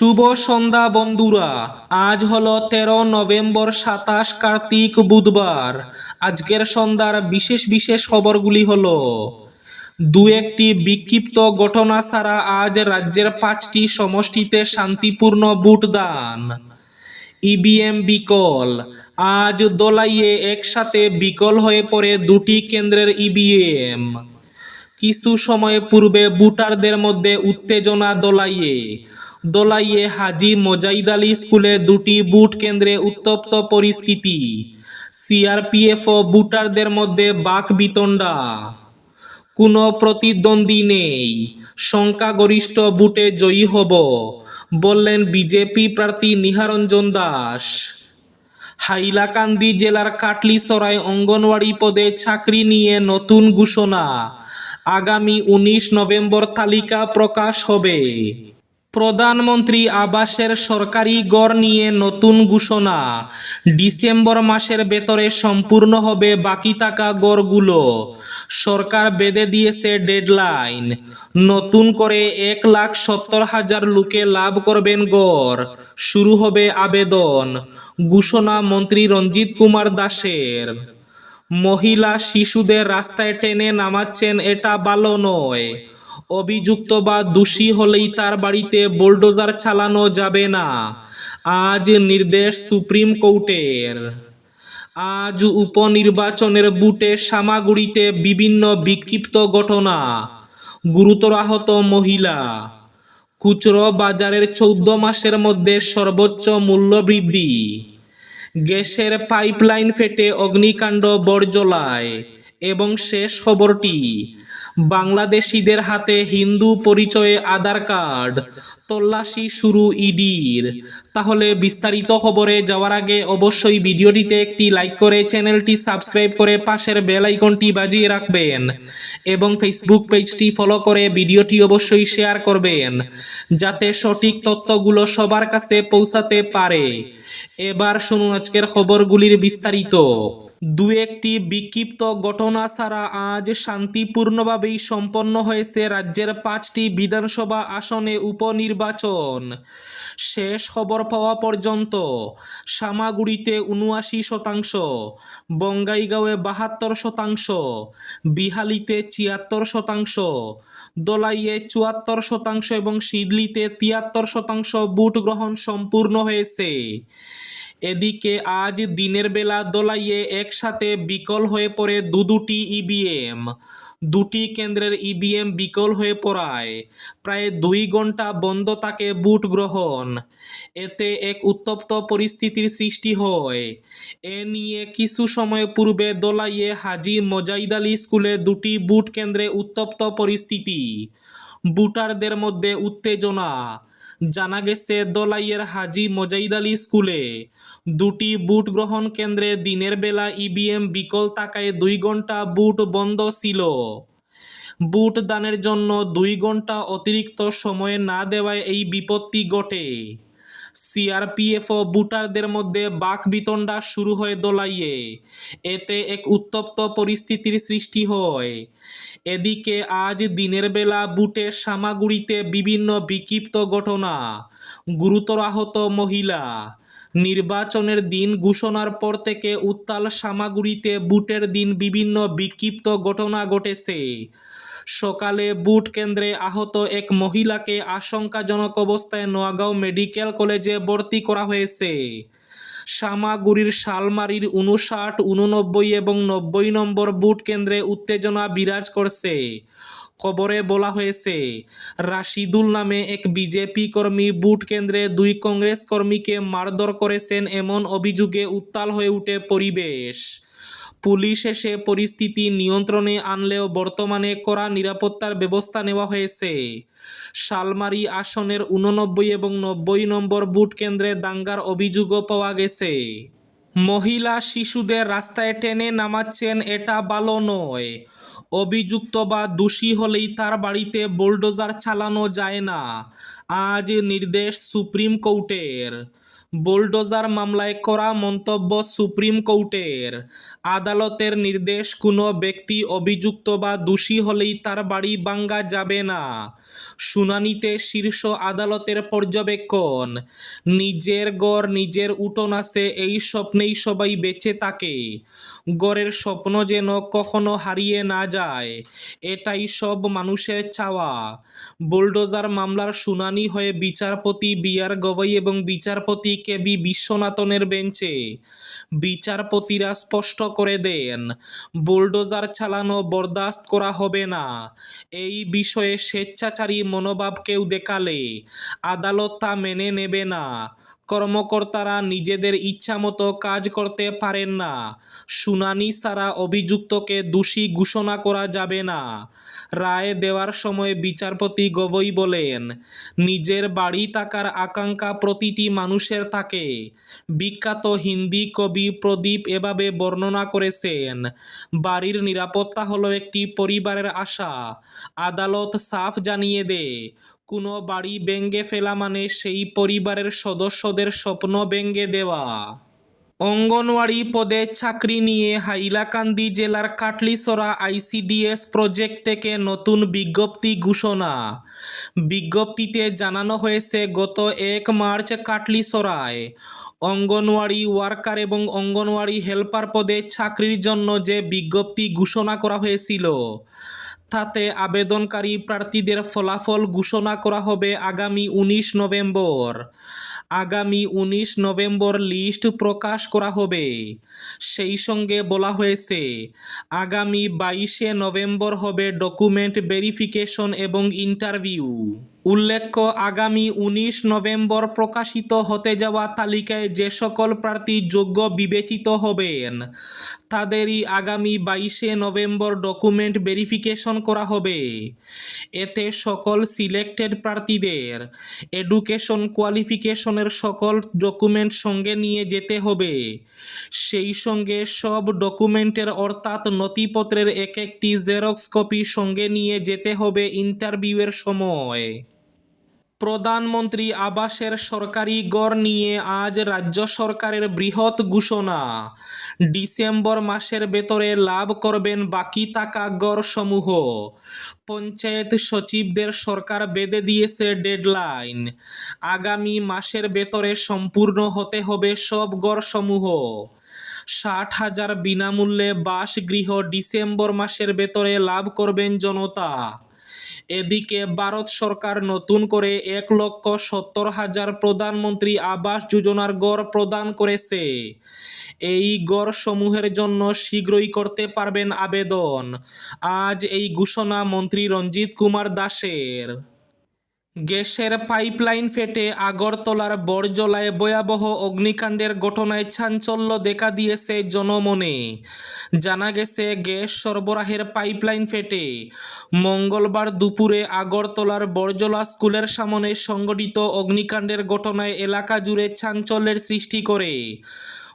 শুভ সন্ধ্যা, বন্ধুরা। আজ হলো তেরো নভেম্বর, সাতাশ কার্তিক, বুধবার। আজকের সন্ধ্যার বিশেষ বিশেষ খবরগুলি হলো দু একটি বিক্ষিপ্ত ঘটনা ছাড়া আজ রাজ্যের পাঁচটি সমষ্টিতে শান্তিপূর্ণ ভোটদান। ইভিএম বিকল। আজ দোলাইয়ে একসাথে বিকল হয়ে পড়ে দুটি কেন্দ্রের ইভিএম। কিছু সময় পূর্বে ভোটারদের মধ্যে উত্তেজনা দোলাইয়ে। দোলাইয়ে হাজি মোজাইদ আলী স্কুলে দুটি বুট কেন্দ্রে উত্তপ্ত পরিস্থিতি। সিআরপিএফ ও বুটারদের মধ্যে বাক বিতণ্ডা। কোনো প্রতিদ্বন্দ্বী নেই। সংখ্যাগরিষ্ঠ বুটে জয়ী হব, বললেন বিজেপি প্রার্থী নিহারঞ্জন দাস। হাইলাকান্দি জেলার কাটলিসরাই অঙ্গনওয়াড়ি পদে চাকরি নিয়ে নতুন ঘোষণা। আগামী উনিশ নভেম্বর তালিকা প্রকাশ হবে। প্রধানমন্ত্রী আবাসের সরকারি গড় নিয়ে নতুন ঘোষণা। ডিসেম্বর মাসের ভেতরে সম্পূর্ণ হবে বাকি থাকা গড়গুলো। সরকার বেঁধে দিয়েছে ডেডলাইন। নতুন করে এক লাখ সত্তর হাজার লোকে লাভ করবেন গড়। শুরু হবে আবেদন। ঘোষণা মন্ত্রী রঞ্জিত কুমার দাসের। মহিলা শিশুদের রাস্তায় টেনে নামাচ্ছেন এটা ভালো নয়। অভিযুক্ত বা দোষী হলেই তার বাড়িতে বুলডোজার চালানো যাবে না। আজ নির্দেশ সুপ্রিম কোর্টের। আজ উপনির্বাচনের বুটে সামাগুড়িতে বিভিন্ন বিক্ষিপ্ত ঘটনা। গুরুতর আহত মহিলা। খুচরো বাজারের চৌদ্দ মাসের মধ্যে সর্বোচ্চ মূল্য বৃদ্ধি। গ্যাসের পাইপলাইন ফেটে অগ্নিকাণ্ড বরজলায় এবং শেষ খবরটি বাংলাদেশিদের হাতে হিন্দু পরিচয়ে আধার কার্ড। তল্লাশি শুরু ইডির। তাহলে বিস্তারিত খবরে যাওয়ার আগে অবশ্যই ভিডিওটিতে একটি লাইক করে চ্যানেলটি সাবস্ক্রাইব করে পাশের বেল আইকনটি বাজিয়ে রাখবেন এবং ফেসবুক পেজটি ফলো করে ভিডিওটি অবশ্যই শেয়ার করবেন, যাতে সঠিক তথ্যগুলো সবার কাছে পৌঁছাতে পারে। এবার শুনুন আজকের খবরগুলির বিস্তারিত। দু একটি বিক্ষিপ্ত ঘটনা ছাড়া আজ শান্তিপূর্ণভাবেই সম্পন্ন হয়েছে রাজ্যের পাঁচটি বিধানসভা আসনে উপনির্বাচন। শেষ খবর পাওয়া পর্যন্ত সামাগুড়িতে উনআশি শতাংশ, বঙ্গাইগাঁওয়ে বাহাত্তর শতাংশ, বিহালিতে ছিয়াত্তর শতাংশ, দোলাইয়ে চুয়াত্তর শতাংশ এবং সিদলিতে তিয়াত্তর শতাংশ ভোট গ্রহণ সম্পূর্ণ হয়েছে। এদিকে আজ দিনের বেলা দোলাইয়ে একসাথে বিকল হয়ে পড়ে দু দুটি ইভিএম। দুটি কেন্দ্রের ইভিএম বিকল হয়ে পড়ায়। প্রায় দুই ঘণ্টা বন্ধ থাকে বুট গ্রহণ। এতে এক উত্তপ্ত পরিস্থিতির সৃষ্টি হয়। এ নিয়ে কিছু সময় পূর্বে দোলাইয়ে হাজি মোজাইদ আলী স্কুলে দুটি বুট কেন্দ্রে উত্তপ্ত পরিস্থিতি। বুটারদের মধ্যে উত্তেজনা। জানা গেছে, দোলাইয়ের হাজি মোজাইদ আলী স্কুলে দুটি বুট গ্রহণ কেন্দ্রে দিনের বেলা ইভিএম বিকল থাকায় দুই ঘণ্টা বুট বন্ধ ছিল। বুট দানের জন্য দুই ঘণ্টা অতিরিক্ত সময় না দেওয়ায় এই বিপত্তি ঘটে। সিআরপিএফ ও বুটারদের মধ্যে বাক বিতণ্ডা শুরু হয় দোলাইয়ে। এতে এক উত্তপ্ত পরিস্থিতির সৃষ্টি হয়। এদিকে আজ দিনের বেলা বুটের সামাগুড়িতে বিভিন্ন বিক্ষিপ্ত ঘটনা। গুরুতর আহত মহিলা। নির্বাচনের দিন ঘোষণার পর থেকে উত্তাল সামাগুড়িতে বুটের দিন বিভিন্ন বিক্ষিপ্ত ঘটনা ঘটেছে। সকালে বুট কেন্দ্রে আহত এক মহিলাকে আশঙ্কাজনক অবস্থায় নোয়াগাঁও মেডিকেল কলেজে ভর্তি করা হয়েছে। সামাগুড়ির শালমারির উনষাট উননব্বই এবং নব্বই নম্বর বুট কেন্দ্রে উত্তেজনা বিরাজ করছে। খবরে বলা হয়েছে, রাশিদুল নামে এক বিজেপি কর্মী বুট কেন্দ্রে দুই কংগ্রেস কর্মীকে মারধর করেছেন এমন অভিযোগে উত্তাল হয়ে উঠে পরিবেশ। পুলিশ এসে পরিস্থিতি নিয়ন্ত্রণে আনলেও বর্তমানে কড়া নিরাপত্তার ব্যবস্থা নেওয়া হয়েছে। শালমারি আসনের উননব্বই এবং নব্বই নম্বর বুট কেন্দ্রে দাঙ্গার অভিযোগও পাওয়া গেছে। মহিলা শিশুদের রাস্তায় টেনে নামাচ্ছেন এটা ভালো নয়। অভিযুক্ত বা দোষী হলেই তার বাড়িতে বুলডোজার চালানো যায় না, আজ নির্দেশ সুপ্রিম কোর্টের। বুলডোজার মামলায় করা মন্তব্য সুপ্রিম কোর্টের। আদালতের নির্দেশ, কোনো ব্যক্তি অভিযুক্ত বা দোষী হলেই তার বাড়ি ভাঙ্গা যাবে না। শুনানিতে শীর্ষ আদালতের পর্যবেক্ষণ, নিজের গড় নিজের উঠোন আছে, এই স্বপ্নেই সবাই বেঁচে থাকে। গড়ের স্বপ্ন যেন কখনো হারিয়ে না যায়, এটাই সব মানুষের চাওয়া। বুলডোজার মামলার শুনানি হয়ে বিচারপতি বি আর গগৈ এবং বিচারপতি কে বি বিশ্বনাথনের বেঞ্চে? বিচারপতিরা স্পষ্ট করে দেন, বুলডোজার চালানো বরদাস্ত করা হবে না। এই বিষয়ে স্বেচ্ছাচারী মনোভাব কেউ দেখালে আদালত তা মেনে নেবে না। কর্মকর্তারা নিজেদের ইচ্ছামতো কাজ করতে পারেন না। শুনানি ছাড়া অভিযুক্তকে দোষী ঘোষণা করা যাবে না। রায় দেওয়ার সময় বিচারপতি গগৈ বলেন, নিজের বাড়ি থাকার আকাঙ্ক্ষা প্রতিটি মানুষের থাকে। বিখ্যাত হিন্দি কবি প্রদীপ এভাবে বর্ণনা করেছেন, বাড়ির নিরাপত্তা হলো একটি পরিবারের আশা। আদালত সাফ জানিয়ে দেয় কোনো বাড়ি ভেঙে ফেলা মানে সেই পরিবারের সদস্যদের স্বপ্ন ভেঙে দেওয়া। অঙ্গনওয়াড়ি পদে চাকরি নিয়ে হাইলাকান্দি জেলার কাটলিসরা আইসিডিএস প্রজেক্ট থেকে নতুন বিজ্ঞপ্তি ঘোষণা। বিজ্ঞপ্তিতে জানানো হয়েছে, গত এক মার্চ কাটলিসরায় অঙ্গনওয়াড়ি ওয়ার্কার এবং অঙ্গনওয়াড়ি হেল্পার পদে চাকরির জন্য যে বিজ্ঞপ্তি ঘোষণা করা হয়েছিল তাতে আবেদনকারী প্রার্থীদের ফলাফল ঘোষণা করা হবে আগামী উনিশ নভেম্বর। আগামী উনিশ নভেম্বর লিস্ট প্রকাশ করা হবে। সেই সঙ্গে বলা হয়েছে, আগামী বাইশে নভেম্বর হবে ডকুমেন্ট ভেরিফিকেশন এবং ইন্টারভিউ। উল্লেখ্য, আগামী উনিশ নভেম্বর প্রকাশিত হতে যাওয়া তালিকায় যে সকল প্রার্থী যোগ্য বিবেচিত হবেন তাদেরই আগামী বাইশে নভেম্বর ডকুমেন্ট ভেরিফিকেশন করা হবে। এতে সকল সিলেক্টেড প্রার্থীদের এডুকেশন কোয়ালিফিকেশনের সকল ডকুমেন্ট সঙ্গে নিয়ে যেতে হবে। সেই সঙ্গে সব ডকুমেন্টের অর্থাৎ নথিপত্রের এক একটি জেরক্স কপি সঙ্গে নিয়ে যেতে হবে ইন্টারভিউয়ের সময়। প্রধানমন্ত্রী আবাসের সরকারি গড় নিয়ে আজ রাজ্য সরকারের বৃহৎ ঘোষণা। ডিসেম্বর মাসের ভেতরে লাভ করবেন বাকি থাকা গড়সমূহ। পঞ্চায়েত সচিবদের সরকার বেঁধে দিয়েছে ডেডলাইন। আগামী মাসের ভেতরে সম্পূর্ণ হতে হবে সব গড়সমূহ। ষাট হাজার বিনামূল্যে বাসগৃহ ডিসেম্বর মাসের ভেতরে লাভ করবেন জনতা। এদিকে ভারত সরকার নতুন করে এক লক্ষ সত্তর হাজার প্রধানমন্ত্রী আবাস যোজনার গড় প্রদান করেছে। এই গড় সমূহের জন্য শীঘ্রই করতে পারবেন আবেদন। আজ এই ঘোষণা মন্ত্রী রঞ্জিত কুমার দাসের। গ্যাসের পাইপলাইন ফেটে আগরতলার বড়জলায় ভয়াবহ অগ্নিকাণ্ডের ঘটনায় চাঞ্চল্য দেখা দিয়েছে জনমনে। জানা গেছে, গ্যাস সরবরাহের পাইপলাইন ফেটে। মঙ্গলবার দুপুরে আগরতলার বড়জলা স্কুলের সামনে সংগঠিত অগ্নিকাণ্ডের ঘটনায় এলাকা জুড়ে চাঞ্চল্যের সৃষ্টি করে।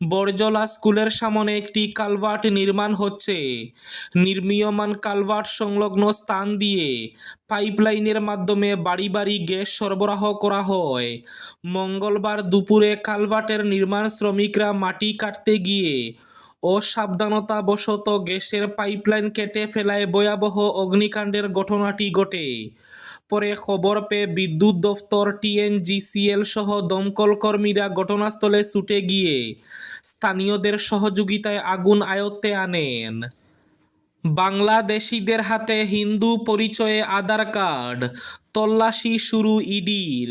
বড়জলা স্কুলের সামনে একটি কালভার্ট নির্মাণ হচ্ছে। নির্মীয়মান কালভার্ট সংলগ্ন স্থান দিয়ে পাইপলাইনের মাধ্যমে বাড়ি বাড়ি গ্যাস সরবরাহ করা হয়। মঙ্গলবার দুপুরে কালভার্টের নির্মাণ শ্রমিকরা মাটি কাটতে গিয়ে অসাবধানতাবশত গ্যাসের পাইপলাইন কেটে ফেলায় ভয়াবহ অগ্নিকাণ্ডের ঘটনাটি ঘটে। পরে খবর পেয়ে বিদ্যুৎ দফতর, টিএনজিসিএল সহ দমকল কর্মীরা ঘটনাস্থলে ছুটে গিয়ে স্থানীয়দের সহযোগিতায় আগুন আয়ত্তে আনেন। বাংলাদেশিদের হাতে হিন্দু পরিচয়ে আধার কার্ড, তল্লাশি শুরু ইডির।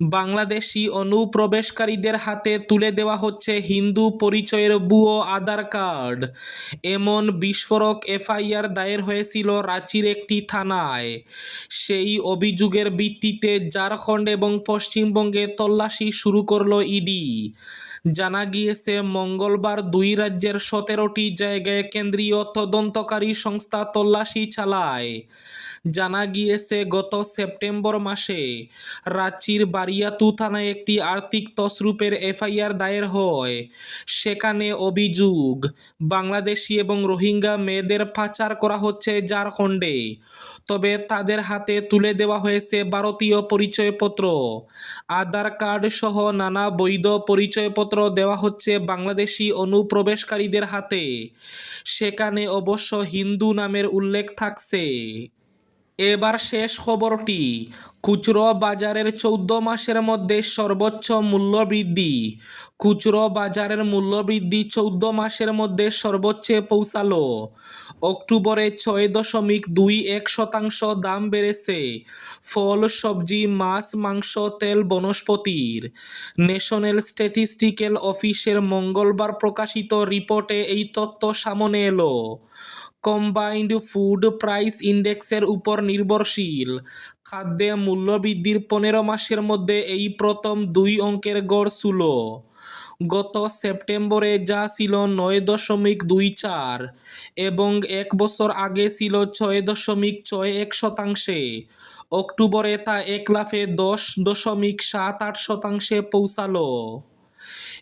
বাংলাদেশি অনুপ্রবেশকারীদের হাতে তুলে দেওয়া হচ্ছে হিন্দু পরিচয়ের বুয়ো আধার কার্ড। এমন বিস্ফোরক এফআইআর দায়ের হয়েছিল রাঁচির একটি থানায়। সেই অভিযোগের ভিত্তিতে ঝাড়খণ্ড এবং পশ্চিমবঙ্গে তল্লাশি শুরু করল ইডি। জানা গিয়েছে মঙ্গলবার দুই রাজ্যের সতেরোটি জায়গায় কেন্দ্রীয় তদন্তকারী সংস্থা তল্লাশি চালায়। জানা গিয়েছে, গত সেপ্টেম্বর মাসে রাঁচির বারিয়াতু থানায় একটি আর্থিক তসরুপের এফআইআর দায়ের হয়। সেখানে অভিযোগ, বাংলাদেশি এবং রোহিঙ্গা মেয়েদের পাচার করা হচ্ছে ঝাড়খণ্ডে, তবে তাদের হাতে তুলে দেওয়া হয়েছে ভারতীয় পরিচয়পত্র। আধার কার্ড সহ নানা বৈধ পরিচয়পত্র দেওয়া হচ্ছে বাংলাদেশি অনুপ্রবেশকারীদের হাতে। সেখানে অবশ্য হিন্দু নামের উল্লেখ থাকছে। এবার শেষ খবরটি। খুচরো বাজারের চৌদ্দ মাসের মধ্যে সর্বোচ্চ মূল্য বৃদ্ধি। খুচরো বাজারের মূল্য বৃদ্ধি চৌদ্দ মাসের মধ্যে সর্বোচ্চে পৌঁছালো। অক্টোবরে ছয় দশমিক দুই এক শতাংশ দাম বেড়েছে। ফল, সবজি, মাছ, মাংস, তেল, বনস্পতির। ন্যাশনাল স্ট্যাটিস্টিক্যাল অফিসের মঙ্গলবার প্রকাশিত রিপোর্টে এই তথ্য সামনে এলো। কম্বাইন্ড ফুড প্রাইস ইন্ডেক্সের উপর নির্ভরশীল খাদ্যে মূল্যবৃদ্ধির পনেরো মাসের মধ্যে এই প্রথম দুই অঙ্কের গড় ছিল গত সেপ্টেম্বরে যা ছিল নয় দশমিক দুই চার এবং এক বছর আগে ছিল ছয় দশমিক ছয় এক শতাংশে অক্টোবরে তা এক লাফে দশ দশমিক সাত আট শতাংশে পৌঁছালো